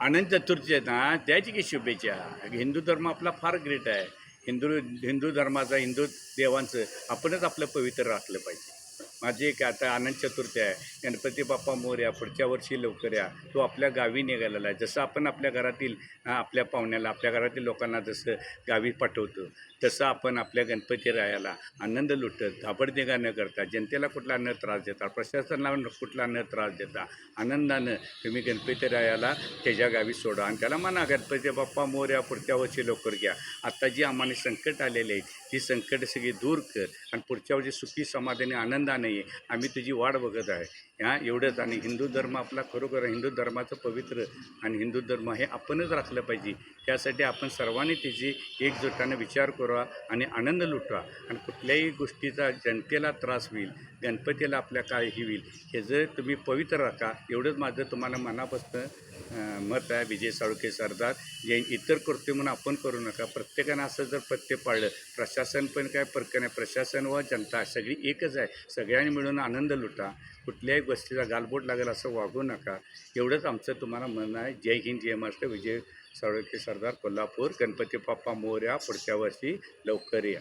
अनंत चतुर्थी आहेत ना त्याची की शुभेच्छा? हिंदू धर्म आपला फार ग्रेट आहे. हिंदू हिंदू धर्माचा हिंदू देवांचं आपणच आपलं पवित्र राखलं पाहिजे. माझी एक आता आनंद चतुर्थी आहे. गणपती बाप्पा मोर्या पुढच्या वर्षी लवकर या. तो आपल्या गावी निघालेला आहे. जसं आपण आपल्या घरातील आपल्या पाहुण्याला आपल्या घरातील लोकांना जसं गावी पाठवतो तसं आपण आपल्या गणपती रायाला आनंद लुटत धाबडदिगा न करता जनतेला कुठला न त्रास देता प्रशासनाला कुठला न त्रास देता आनंदानं तुम्ही गणपती रायाला त्याच्या गावी सोडा. आणि त्याला म्हणा गणपती बाप्पा मोर्या पुढच्या वर्षी लवकर घ्या. आत्ता जी आम्हाला संकट आलेले आहे ती संकट सगळी दूर कर. आणि पुढच्या वर्षी सुखी समाधानी आनंदाने ये आम्ही तुझी वाट बघत आहे. ह्या एवढंच. आणि हिंदू धर्म आपला खरोखर हिंदू धर्माचं पवित्र आणि हिंदू धर्म हे आपणच राखलं पाहिजे. त्यासाठी आपण सर्वांनी त्याची एकजुटाने विचार करा आणि आनंद लुटवा. आणि कुठल्याही गोष्टीचा जनतेला त्रास होईल गणपतीला आपल्या काय होईल हे जर तुम्ही पवित्र राखा एवढंच माझं तुम्हाला मनापासून मत आहे विजय साळुके सरदार. जे इतर कृत्य म्हणून आपण करू नका. प्रत्येकानं असं जर पत्ते पाळलं प्रशासन पण काय फरक नाही. प्रशासन व जनता सगळी एकच आहे. सगळ्यांनी मिळून आनंद लुटा. कुठल्याही गोष्टीचा गालबोट लागेल असं वागू नका. एवढंच आमचं तुम्हाला म्हणणं आहे. जय हिंद जय महाराष्ट्र. विजय साळुके सरदार कोल्हापूर. गणपती बाप्पा मोर्या पुढच्या वर्षी लवकर या.